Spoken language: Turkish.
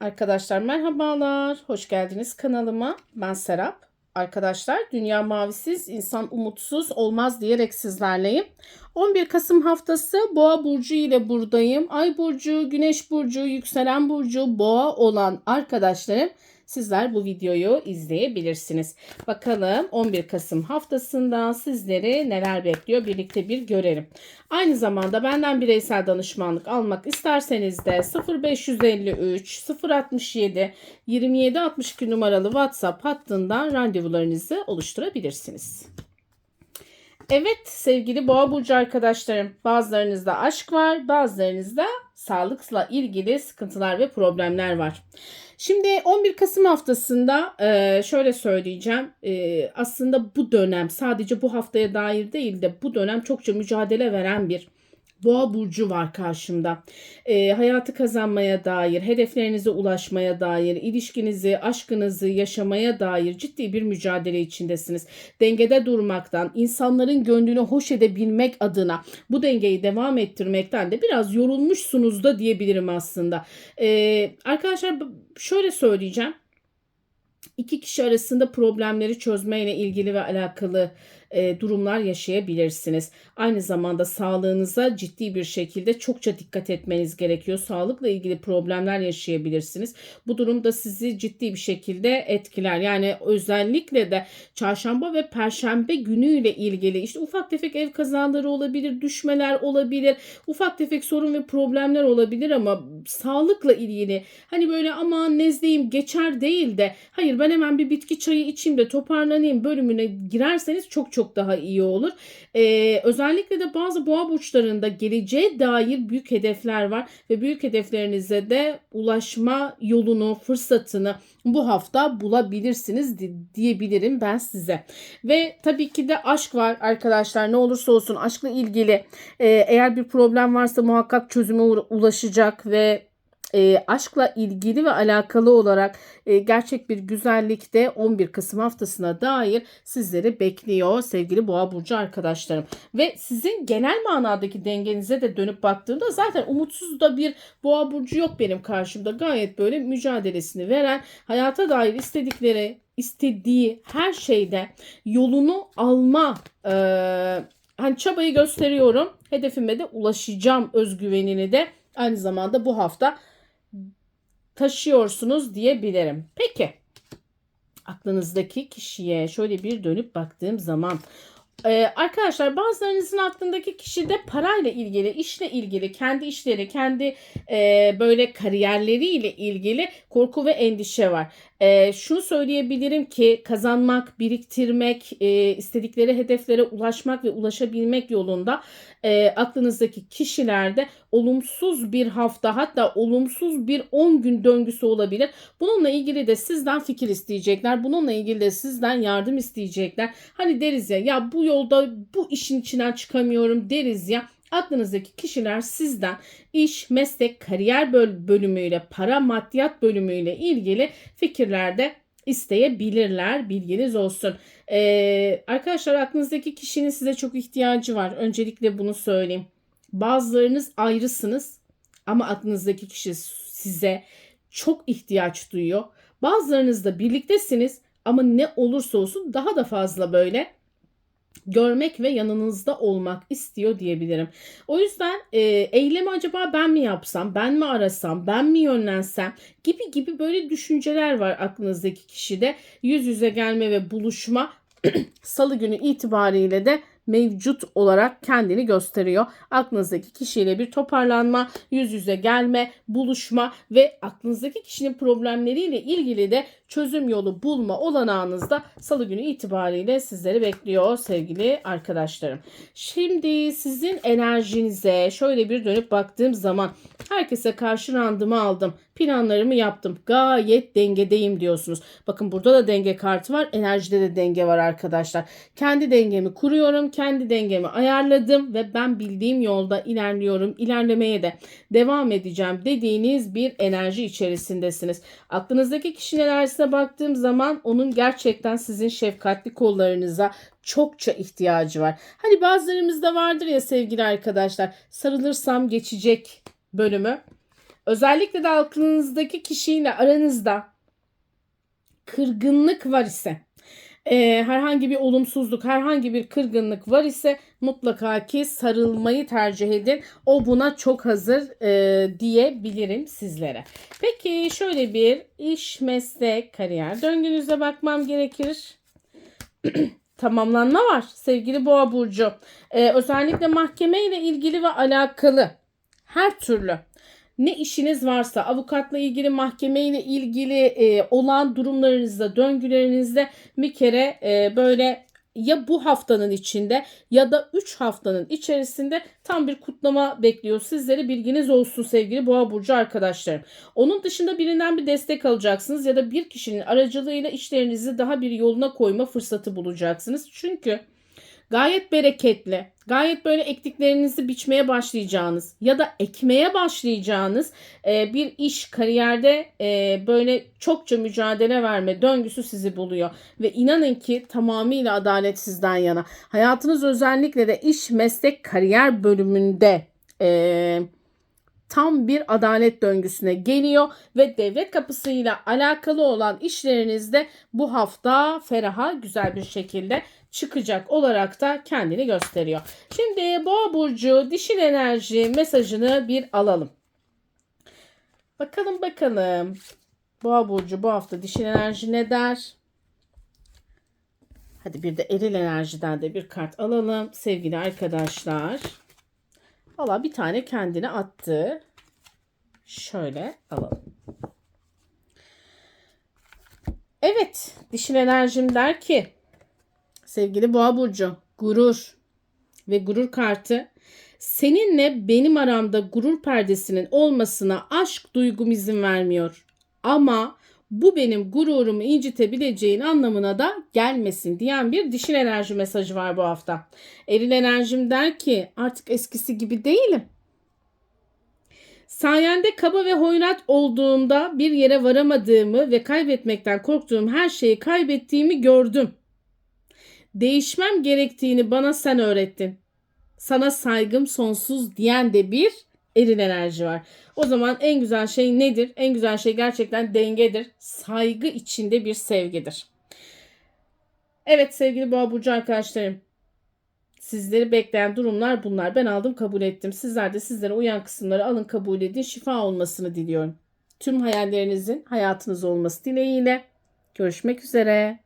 Arkadaşlar merhabalar. Hoş geldiniz kanalıma. Ben Serap. Arkadaşlar dünya mavisiz, insan umutsuz olmaz diyerek sizlerleyim. 11 Kasım haftası Boğa burcu ile buradayım. Ay burcu, Güneş burcu, yükselen burcu Boğa olan arkadaşlarım sizler bu videoyu izleyebilirsiniz. Bakalım 11 Kasım haftasında sizleri neler bekliyor birlikte bir görelim. Aynı zamanda benden bireysel danışmanlık almak isterseniz de 0553 067 27 62 numaralı WhatsApp hattından randevularınızı oluşturabilirsiniz. Evet sevgili boğa burcu arkadaşlarım bazılarınızda aşk var bazılarınızda sağlıkla ilgili sıkıntılar ve problemler var. Şimdi 11 Kasım haftasında e, şöyle söyleyeceğim. E, aslında bu dönem sadece bu haftaya dair değil de bu dönem çokça mücadele veren bir Boğa burcu var karşımda. E, hayatı kazanmaya dair, hedeflerinize ulaşmaya dair, ilişkinizi, aşkınızı yaşamaya dair ciddi bir mücadele içindesiniz. Dengede durmaktan, insanların gönlünü hoş edebilmek adına bu dengeyi devam ettirmekten de biraz yorulmuşsunuz da diyebilirim aslında. E, arkadaşlar şöyle söyleyeceğim. İki kişi arasında problemleri çözmeyle ilgili ve alakalı e, durumlar yaşayabilirsiniz. Aynı zamanda sağlığınıza ciddi bir şekilde çokça dikkat etmeniz gerekiyor. Sağlıkla ilgili problemler yaşayabilirsiniz. Bu durumda sizi ciddi bir şekilde etkiler. Yani özellikle de çarşamba ve perşembe günüyle ilgili işte ufak tefek ev kazaları olabilir, düşmeler olabilir, ufak tefek sorun ve problemler olabilir ama sağlıkla ilgili hani böyle aman nezleyim geçer değil de hayır ben hemen bir bitki çayı içeyim de toparlanayım bölümüne girerseniz çok çok çok daha iyi olur. Ee, özellikle de bazı boğa burçlarında geleceğe dair büyük hedefler var ve büyük hedeflerinize de ulaşma yolunu, fırsatını bu hafta bulabilirsiniz diyebilirim ben size. Ve tabii ki de aşk var arkadaşlar. Ne olursa olsun aşkla ilgili e, eğer bir problem varsa muhakkak çözüme ulaşacak ve e, aşkla ilgili ve alakalı olarak e, gerçek bir güzellik de 11 Kasım haftasına dair sizleri bekliyor sevgili Boğa burcu arkadaşlarım. Ve sizin genel manadaki dengenize de dönüp baktığımda zaten umutsuz da bir Boğa burcu yok benim karşımda. Gayet böyle mücadelesini veren, hayata dair istedikleri, istediği her şeyde yolunu alma e, hani çabayı gösteriyorum. Hedefime de ulaşacağım özgüvenini de aynı zamanda bu hafta taşıyorsunuz diyebilirim. Peki aklınızdaki kişiye şöyle bir dönüp baktığım zaman ee, arkadaşlar bazılarınızın aklındaki kişi de parayla ilgili, işle ilgili, kendi işleri, kendi e, böyle kariyerleriyle ilgili korku ve endişe var. E, şunu söyleyebilirim ki kazanmak, biriktirmek, e, istedikleri hedeflere ulaşmak ve ulaşabilmek yolunda e, aklınızdaki kişilerde olumsuz bir hafta hatta olumsuz bir 10 gün döngüsü olabilir. Bununla ilgili de sizden fikir isteyecekler. Bununla ilgili de sizden yardım isteyecekler. Hani deriz ya ya bu yolda bu işin içinden çıkamıyorum deriz ya aklınızdaki kişiler sizden iş, meslek, kariyer bölümüyle, para, maddiyat bölümüyle ilgili fikirlerde isteyebilirler. Bilginiz olsun. Ee, arkadaşlar aklınızdaki kişinin size çok ihtiyacı var. Öncelikle bunu söyleyeyim. Bazılarınız ayrısınız ama aklınızdaki kişi size çok ihtiyaç duyuyor. Bazılarınız da birliktesiniz ama ne olursa olsun daha da fazla böyle görmek ve yanınızda olmak istiyor diyebilirim. O yüzden e, eylemi acaba ben mi yapsam, ben mi arasam, ben mi yönlensem gibi gibi böyle düşünceler var aklınızdaki kişide. Yüz yüze gelme ve buluşma salı günü itibariyle de mevcut olarak kendini gösteriyor. Aklınızdaki kişiyle bir toparlanma, yüz yüze gelme, buluşma ve aklınızdaki kişinin problemleriyle ilgili de çözüm yolu bulma olanağınızda salı günü itibariyle sizleri bekliyor sevgili arkadaşlarım. Şimdi sizin enerjinize şöyle bir dönüp baktığım zaman herkese karşı randımı aldım. Planlarımı yaptım. Gayet dengedeyim diyorsunuz. Bakın burada da denge kartı var. Enerjide de denge var arkadaşlar. Kendi dengemi kuruyorum. Kendi dengemi ayarladım ve ben bildiğim yolda ilerliyorum. İlerlemeye de devam edeceğim dediğiniz bir enerji içerisindesiniz. Aklınızdaki kişinin enerjisine baktığım zaman onun gerçekten sizin şefkatli kollarınıza çokça ihtiyacı var. Hani bazılarımızda vardır ya sevgili arkadaşlar sarılırsam geçecek bölümü. Özellikle de aklınızdaki kişiyle aranızda kırgınlık var ise e, herhangi bir olumsuzluk, herhangi bir kırgınlık var ise mutlaka ki sarılmayı tercih edin. O buna çok hazır e, diyebilirim sizlere. Peki şöyle bir iş, meslek, kariyer döngünüze bakmam gerekir. Tamamlanma var sevgili Boğa Burcu. E, özellikle mahkeme ile ilgili ve alakalı her türlü ne işiniz varsa avukatla ilgili mahkemeyle ilgili e, olan durumlarınızda döngülerinizde bir kere e, böyle ya bu haftanın içinde ya da 3 haftanın içerisinde tam bir kutlama bekliyor sizleri bilginiz olsun sevgili boğa burcu arkadaşlarım. Onun dışında birinden bir destek alacaksınız ya da bir kişinin aracılığıyla işlerinizi daha bir yoluna koyma fırsatı bulacaksınız. Çünkü gayet bereketli, gayet böyle ektiklerinizi biçmeye başlayacağınız ya da ekmeye başlayacağınız e, bir iş, kariyerde e, böyle çokça mücadele verme döngüsü sizi buluyor. Ve inanın ki tamamıyla adalet sizden yana. Hayatınız özellikle de iş, meslek, kariyer bölümünde... E, tam bir adalet döngüsüne geliyor ve devlet kapısıyla alakalı olan işlerinizde bu hafta feraha güzel bir şekilde çıkacak olarak da kendini gösteriyor. Şimdi Boğa burcu dişil enerji mesajını bir alalım. Bakalım bakalım. Boğa burcu bu hafta dişil enerji ne der? Hadi bir de eril enerjiden de bir kart alalım sevgili arkadaşlar. Valla bir tane kendine attı. Şöyle alalım. Evet, dişil enerjim der ki sevgili Boğa burcu, gurur ve gurur kartı seninle benim aramda gurur perdesinin olmasına aşk duygum izin vermiyor. Ama bu benim gururumu incitebileceğin anlamına da gelmesin diyen bir dişil enerji mesajı var bu hafta. Eril enerjim der ki artık eskisi gibi değilim. Sayende kaba ve hoyrat olduğumda bir yere varamadığımı ve kaybetmekten korktuğum her şeyi kaybettiğimi gördüm. Değişmem gerektiğini bana sen öğrettin. Sana saygım sonsuz diyen de bir eril enerji var. O zaman en güzel şey nedir? En güzel şey gerçekten dengedir. Saygı içinde bir sevgidir. Evet sevgili boğa burcu arkadaşlarım. Sizleri bekleyen durumlar bunlar. Ben aldım kabul ettim. Sizler de sizlere uyan kısımları alın kabul edin. Şifa olmasını diliyorum. Tüm hayallerinizin hayatınız olması dileğiyle. Görüşmek üzere.